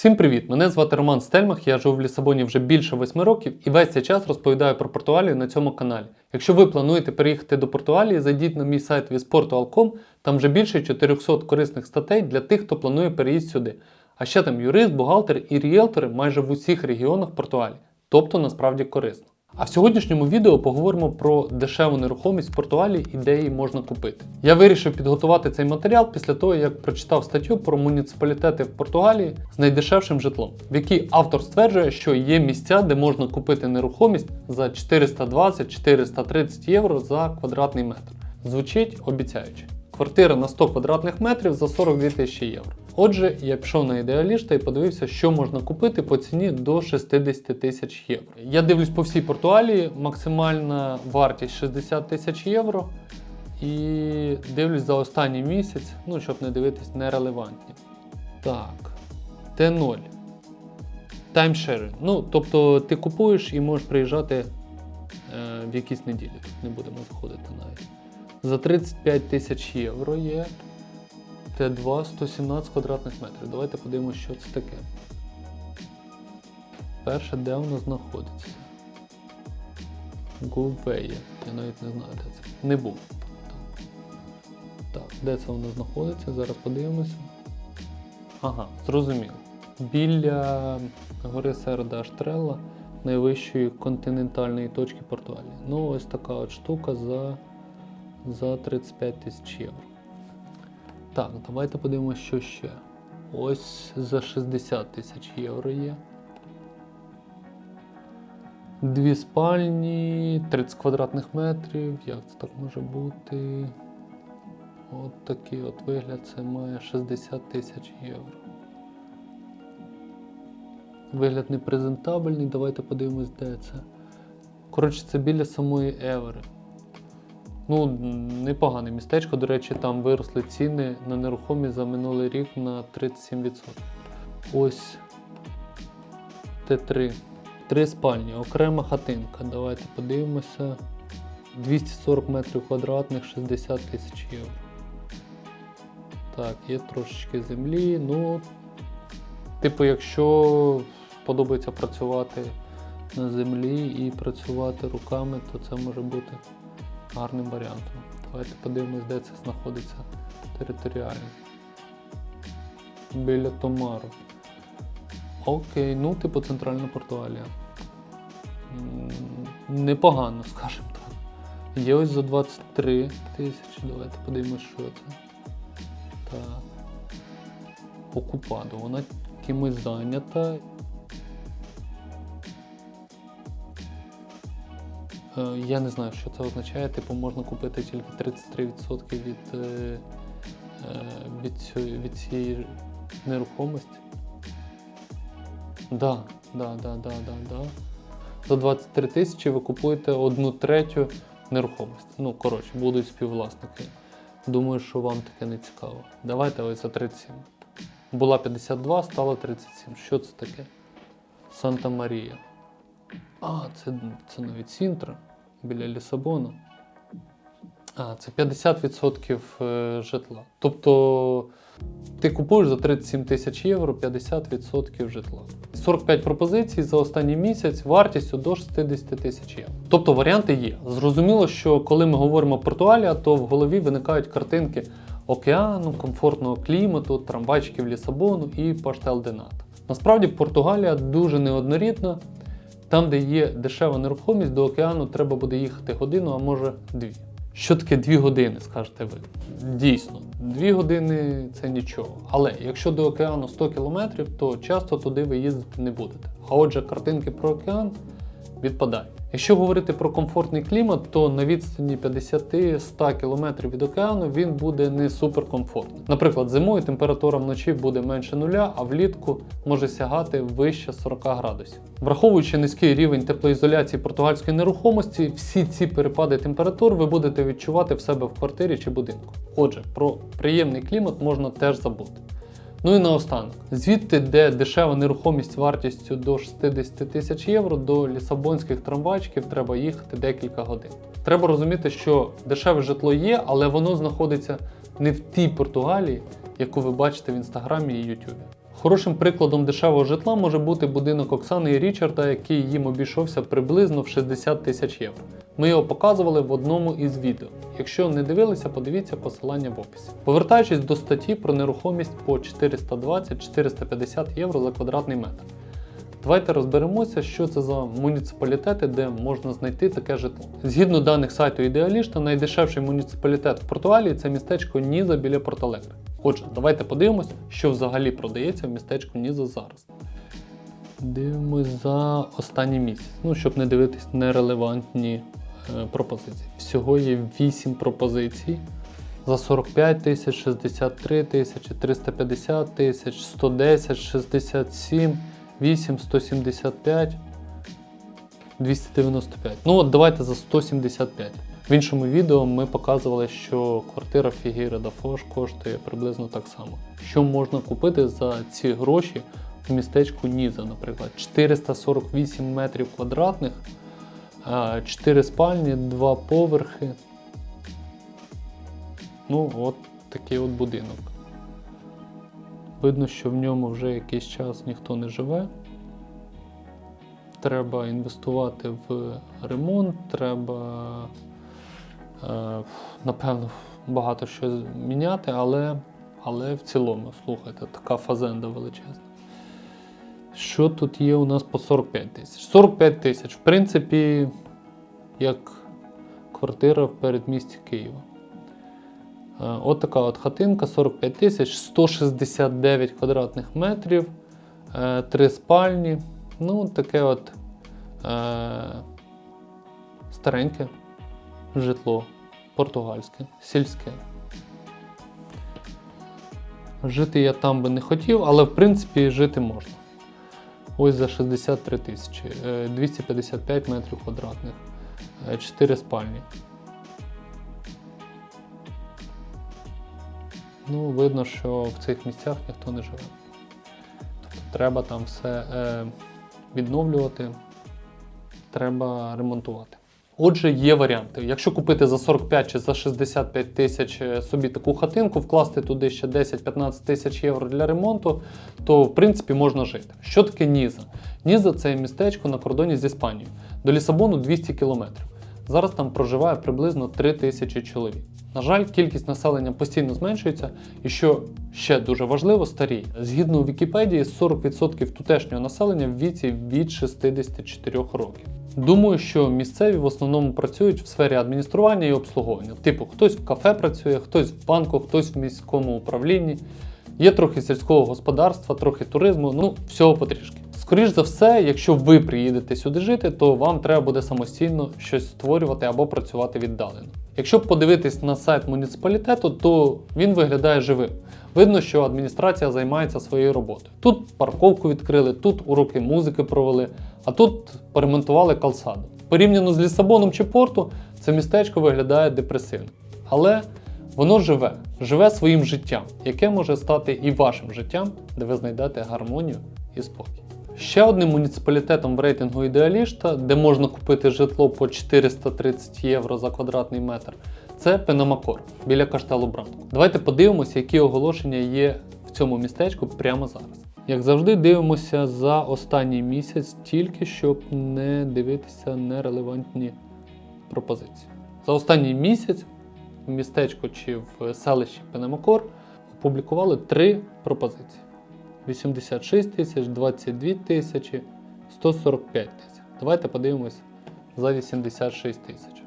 Всім привіт! Мене звати Роман Стельмах. Я живу в Лісабоні вже більше восьми років і весь цей час розповідаю про Португалію на цьому каналі. Якщо ви плануєте переїхати до Португалії, зайдіть на мій сайт visportual.com, там вже більше 400 корисних статей для тих, хто планує переїзд сюди. А ще там юрист, бухгалтер і ріелтори майже в усіх регіонах Португалії. Тобто насправді корисно. А в сьогоднішньому відео поговоримо про дешеву нерухомість в Португалії і де її можна купити. Я вирішив підготувати цей матеріал після того, як прочитав статтю про муніципалітети в Португалії з найдешевшим житлом, в якій автор стверджує, що є місця, де можна купити нерухомість за 420-430 євро за квадратний метр. Звучить обіцяюче. Квартира на 100 квадратних метрів за 42 тисячі євро. Отже, я пішов на ідеаліста і подивився, що можна купити по ціні до 60 тисяч євро. Я дивлюсь по всій Португалії, максимальна вартість 60 тисяч євро. І дивлюсь за останній місяць, ну щоб не дивитись нерелевантні. Так, Т0. Таймшери. Ну, тобто ти купуєш і можеш приїжджати е, в якісь неділі. Тут не будемо заходити навіть. За 35 тисяч євро є Т2 117 квадратних метрів. Давайте подивимося, що це таке. Перше, де воно знаходиться. Гувеє. Я навіть не знаю, де це. Не був. Так. так, де це воно знаходиться? Зараз подивимося. Ага, зрозуміло. Біля гори Серда Аштрелла, найвищої континентальної точки Португалії. Ну, ось така от штука за, за 35 тисяч євро. Так, давайте подивимося, що ще. Ось за 60 тисяч євро є. Дві спальні, 30 квадратних метрів. Як це так може бути? От такий от вигляд це має 60 тисяч євро. Вигляд непрезентабельний, давайте подивимось, де це. Коротше, це біля самої Евери. Ну, непогане містечко. До речі, там виросли ціни на нерухомість за минулий рік на 37%. Ось Т3. Три спальні, окрема хатинка. Давайте подивимося. 240 метрів квадратних, 60 тисяч євро. Так, є трошечки землі. Ну, типу, якщо подобається працювати на землі і працювати руками, то це може бути гарним варіантом. Давайте подивимось, де це знаходиться територіально. Біля Томару. Окей, ну, типу центральна Португалія. Непогано, скажімо так. Є ось за 23 тисячі. Давайте подивимось, що це. Так. Окупадо. Вона кимось зайнята. Я не знаю, що це означає. Типу, можна купити тільки 33% від, е, е, від, цієї, від цієї нерухомості. Да, да, да, да, да, да. За 23 тисячі ви купуєте одну третю нерухомості. Ну, коротше, будуть співвласники. Думаю, що вам таке не цікаво. Давайте ось за 37. Була 52, стало 37. Що це таке? Санта Марія. А, це, це навіть Сінтра біля Лісабона. А, це 50% е, житла. Тобто ти купуєш за 37 тисяч євро 50% житла. 45 пропозицій за останній місяць вартістю до 60 тисяч євро. Тобто варіанти є. Зрозуміло, що коли ми говоримо Португалія, то в голові виникають картинки океану, комфортного клімату, трамвайчиків Лісабону і паштел Денат. Насправді Португалія дуже неоднорідна. Там, де є дешева нерухомість, до океану треба буде їхати годину, а може дві. Що таке дві години, скажете ви? Дійсно, дві години це нічого. Але якщо до океану 100 кілометрів, то часто туди ви їздити не будете. А отже, картинки про океан відпадають. Якщо говорити про комфортний клімат, то на відстані 50-100 км від океану він буде не суперкомфортним. Наприклад, зимою температура вночі буде менше нуля, а влітку може сягати вище 40 градусів. Враховуючи низький рівень теплоізоляції португальської нерухомості, всі ці перепади температур ви будете відчувати в себе в квартирі чи будинку. Отже, про приємний клімат можна теж забути. Ну і наостанок, звідти, де дешева нерухомість вартістю до 60 тисяч євро, до лісабонських трамвайчиків треба їхати декілька годин. Треба розуміти, що дешеве житло є, але воно знаходиться не в тій Португалії, яку ви бачите в інстаграмі і Ютубі. Хорошим прикладом дешевого житла може бути будинок Оксани і Річарда, який їм обійшовся приблизно в 60 тисяч євро. Ми його показували в одному із відео. Якщо не дивилися, подивіться посилання в описі. Повертаючись до статті про нерухомість по 420-450 євро за квадратний метр. Давайте розберемося, що це за муніципалітети, де можна знайти таке житло. Згідно даних сайту Ідеалішта, найдешевший муніципалітет в Португалії це містечко Ніза біля Порталегри. Отже, давайте подивимось, що взагалі продається в містечку Ніза зараз. Дивимось за останній місяць, ну щоб не дивитись нерелевантні е, пропозиції. Всього є 8 пропозицій. За 45 тисяч, 63 тисячі, 350 тисяч, 110, 67, 8, 175, 295. Ну от давайте за 175. В іншому відео ми показували, що квартира Фігіра да Фош коштує приблизно так само. Що можна купити за ці гроші в містечку Ніза, наприклад, 448 метрів квадратних, 4 спальні, 2 поверхи. Ну, от такий от будинок. Видно, що в ньому вже якийсь час ніхто не живе. Треба інвестувати в ремонт, треба, е, напевно, багато що міняти, але, але в цілому, слухайте, така фазенда величезна. Що тут є у нас по 45 тисяч? 45 тисяч, в принципі, як квартира в передмісті Києва. Е, От така от хатинка, 45 тисяч, 169 квадратних метрів, е, три спальні. Ну, таке от е, стареньке житло, португальське, сільське. Жити я там би не хотів, але в принципі жити можна. Ось за 63 тисячі, е, 255 метрів квадратних, 4 спальні. Ну, видно, що в цих місцях ніхто не живе. Тобто треба там все е, відновлювати, треба ремонтувати. Отже, є варіанти. Якщо купити за 45 чи за 65 тисяч е, собі таку хатинку, вкласти туди ще 10-15 тисяч євро для ремонту, то в принципі можна жити. Що таке Ніза? Ніза це містечко на кордоні з Іспанією. До Лісабону 200 кілометрів. Зараз там проживає приблизно 3 тисячі чоловік. На жаль, кількість населення постійно зменшується, і що ще дуже важливо, старіє. Згідно Вікіпедії, 40% тутешнього населення в віці від 64 років. Думаю, що місцеві в основному працюють в сфері адміністрування і обслуговування. Типу, хтось в кафе працює, хтось в банку, хтось в міському управлінні. Є трохи сільського господарства, трохи туризму, ну всього потрішки. Скоріш за все, якщо ви приїдете сюди жити, то вам треба буде самостійно щось створювати або працювати віддалено. Якщо подивитись на сайт муніципалітету, то він виглядає живим. Видно, що адміністрація займається своєю роботою. Тут парковку відкрили, тут уроки музики провели, а тут поремонтували калсаду. Порівняно з Лісабоном чи Порту, це містечко виглядає депресивно. Але воно живе, живе своїм життям, яке може стати і вашим життям, де ви знайдете гармонію і спокій. Ще одним муніципалітетом в рейтингу ідеаліста, де можна купити житло по 430 євро за квадратний метр, це Пенамакор біля каштелу Бранку. Давайте подивимося, які оголошення є в цьому містечку прямо зараз. Як завжди, дивимося за останній місяць, тільки щоб не дивитися нерелевантні пропозиції. За останній місяць в містечку чи в селищі Пенамакор опублікували три пропозиції. 86 тисяч, 22 тисячі, 145 тисяч. Давайте подивимось за 86 тисяч.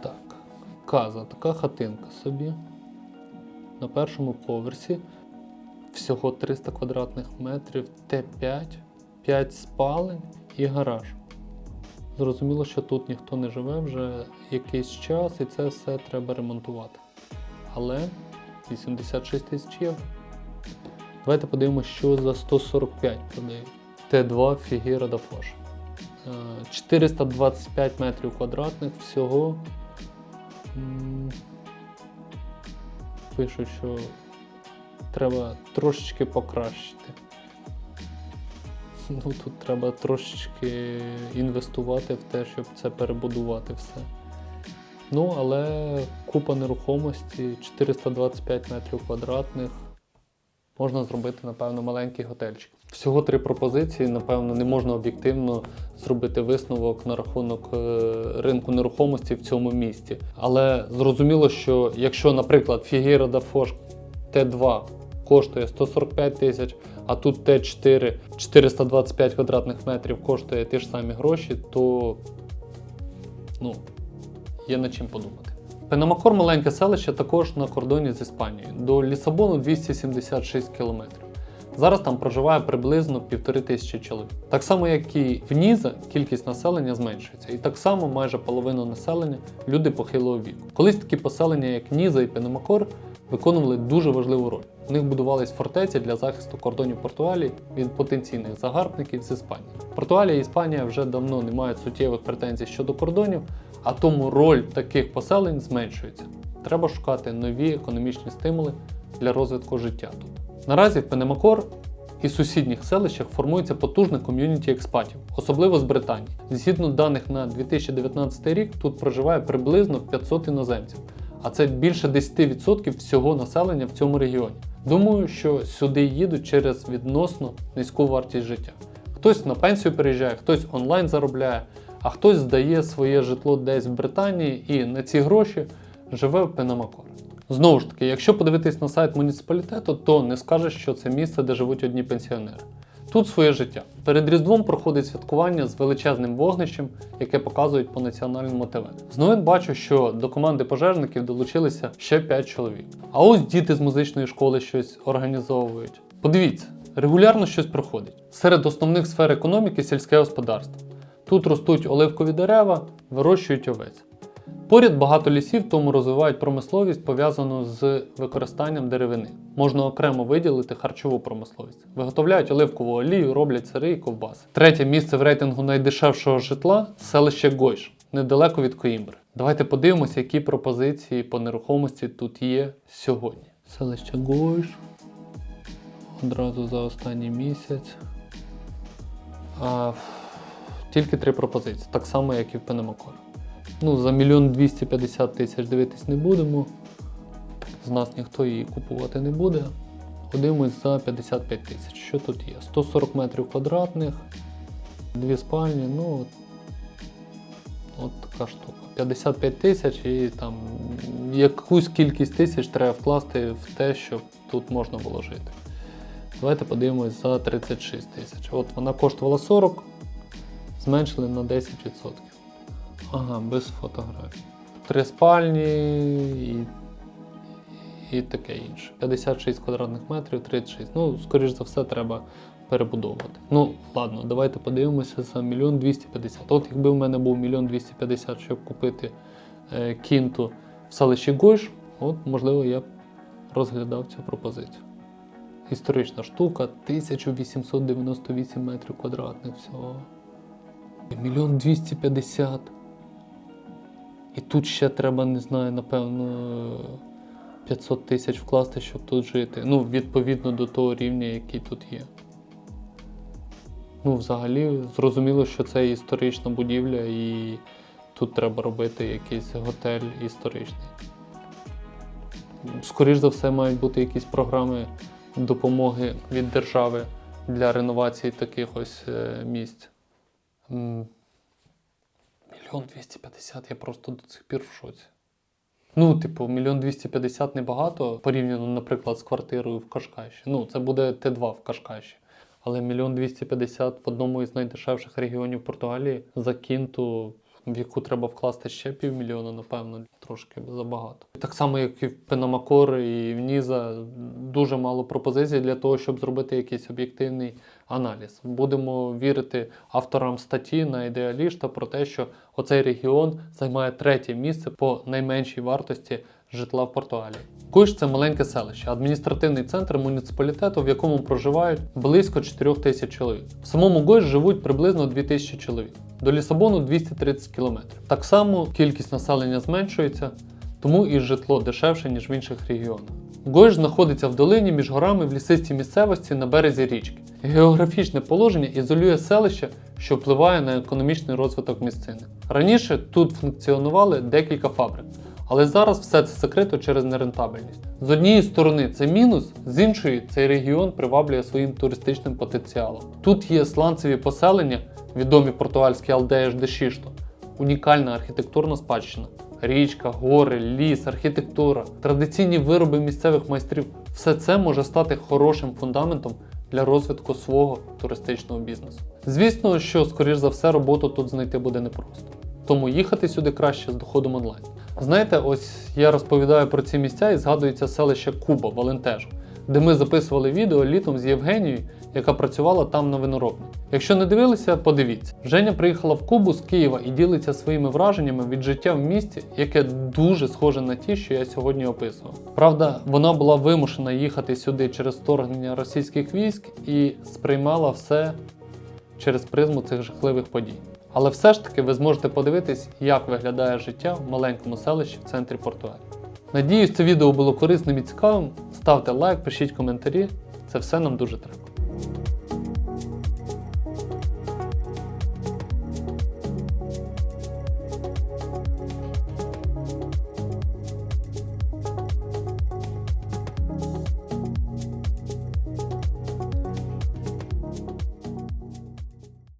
Так, каза, така хатинка собі. На першому поверсі. Всього 300 квадратних метрів, Т5, 5 спалень і гараж. Зрозуміло, що тут ніхто не живе вже якийсь час і це все треба ремонтувати. Але 86 тисяч євро. Давайте подивимося, що за 145 продають. Т2 Фігіра да Фош. Е, 425 метрів квадратних всього. М, Пишуть, що треба трошечки покращити. Ну, тут треба трошечки інвестувати в те, щоб це перебудувати все. Ну, але купа нерухомості, 425 метрів квадратних. можна зробити, напевно, маленький готельчик. Всього три пропозиції, напевно, не можна об'єктивно зробити висновок на рахунок е, ринку нерухомості в цьому місті. Але зрозуміло, що якщо, наприклад, Фігіра да Фош Т2 коштує 145 тисяч, а тут Т4 425 квадратних метрів коштує ті ж самі гроші, то ну, є над чим подумати. Пенамакор маленьке селище також на кордоні з Іспанією. До Лісабону 276 кілометрів. Зараз там проживає приблизно півтори тисячі чоловік. Так само, як і в Ніза, кількість населення зменшується. І так само майже половину населення люди похилого віку. Колись такі поселення, як Ніза і Пенамакор, виконували дуже важливу роль. У них будувались фортеці для захисту кордонів Португалії від потенційних загарбників з Іспанії. Португалія і Іспанія вже давно не мають суттєвих претензій щодо кордонів, а тому роль таких поселень зменшується. Треба шукати нові економічні стимули для розвитку життя тут. Наразі в Пенемакор і сусідніх селищах формується потужне ком'юніті експатів, особливо з Британії. Згідно даних на 2019 рік, тут проживає приблизно 500 іноземців, а це більше 10% всього населення в цьому регіоні. Думаю, що сюди їдуть через відносно низьку вартість життя. Хтось на пенсію переїжджає, хтось онлайн заробляє, а хтось здає своє житло десь в Британії і на ці гроші живе в Пенамакор. Знову ж таки, якщо подивитись на сайт муніципалітету, то не скажеш, що це місце, де живуть одні пенсіонери. Тут своє життя. Перед Різдвом проходить святкування з величезним вогнищем, яке показують по національному ТВ. З новин бачу, що до команди пожежників долучилися ще 5 чоловік. А ось діти з музичної школи щось організовують. Подивіться, регулярно щось проходить. Серед основних сфер економіки сільське господарство. Тут ростуть оливкові дерева, вирощують овець. Поряд багато лісів, тому розвивають промисловість, пов'язану з використанням деревини. Можна окремо виділити харчову промисловість. Виготовляють оливкову олію, роблять сири і ковбаси. Третє місце в рейтингу найдешевшого житла селище Гойш, недалеко від Коїмбри. Давайте подивимося, які пропозиції по нерухомості тут є сьогодні. Селище Гойш. Одразу за останній місяць. А, тільки три пропозиції, так само, як і в Пенемакорі. Ну, за мільйон 250 тисяч дивитись не будемо. З нас ніхто її купувати не буде. Ходимось за 55 тисяч. Що тут є? 140 метрів квадратних, дві спальні, ну от, така штука. 55 тисяч і там якусь кількість тисяч треба вкласти в те, щоб тут можна було жити. Давайте подивимось за 36 тисяч. От вона коштувала 40, зменшили на 10%. Ага, без фотографій. Три спальні і, і таке інше. 56 квадратних метрів, 36. Ну, скоріш за все, треба перебудовувати. Ну, ладно, давайте подивимося за мільйон 250. От якби в мене був мільйон 250, щоб купити е, кінту в селищі Гойш, от, можливо, я б розглядав цю пропозицію. Історична штука, 1898 метрів квадратних всього. Мільйон 250. І тут ще треба, не знаю, напевно, 500 тисяч вкласти, щоб тут жити. Ну, відповідно до того рівня, який тут є. Ну, взагалі, зрозуміло, що це історична будівля, і тут треба робити якийсь готель історичний. Скоріш за все, мають бути якісь програми допомоги від держави для реновації таких ось е, місць. Мільйон 250, я просто до цих пір в шоці. Ну, типу, мільйон 250 небагато порівняно, наприклад, з квартирою в Кашкаші. Ну, це буде Т2 в Кашкаші. Але мільйон 250 в одному із найдешевших регіонів Португалії за кінту, в яку треба вкласти ще півмільйона, напевно, трошки забагато. Так само, як і в Пенамакор і в Ніза, дуже мало пропозицій для того, щоб зробити якийсь об'єктивний аналіз. Будемо вірити авторам статті на ідеалішта про те, що оцей регіон займає третє місце по найменшій вартості житла в Португалії. Куш це маленьке селище, адміністративний центр муніципалітету, в якому проживають близько 4 тисяч чоловік. В самому Гойш живуть приблизно 2 тисячі чоловік. До Лісабону 230 кілометрів. Так само кількість населення зменшується, тому і житло дешевше, ніж в інших регіонах. Гойш знаходиться в долині між горами в лісистій місцевості на березі річки. Географічне положення ізолює селище, що впливає на економічний розвиток місцини. Раніше тут функціонували декілька фабрик, Але зараз все це закрито через нерентабельність. З однієї сторони це мінус, з іншої цей регіон приваблює своїм туристичним потенціалом. Тут є сланцеві поселення, відомі португальські Алдея де Шішто, унікальна архітектурна спадщина. Річка, гори, ліс, архітектура, традиційні вироби місцевих майстрів все це може стати хорошим фундаментом для розвитку свого туристичного бізнесу. Звісно, що, скоріш за все, роботу тут знайти буде непросто. Тому їхати сюди краще з доходом онлайн. Знаєте, ось я розповідаю про ці місця і згадується селище Куба в Алентежу, де ми записували відео літом з Євгенією, яка працювала там на виноробні. Якщо не дивилися, подивіться. Женя приїхала в Кубу з Києва і ділиться своїми враженнями від життя в місті, яке дуже схоже на ті, що я сьогодні описував. Правда, вона була вимушена їхати сюди через вторгнення російських військ і сприймала все через призму цих жахливих подій. Але все ж таки ви зможете подивитись, як виглядає життя в маленькому селищі в центрі Португалії. Надіюсь, це відео було корисним і цікавим. Ставте лайк, пишіть коментарі. Це все нам дуже треба.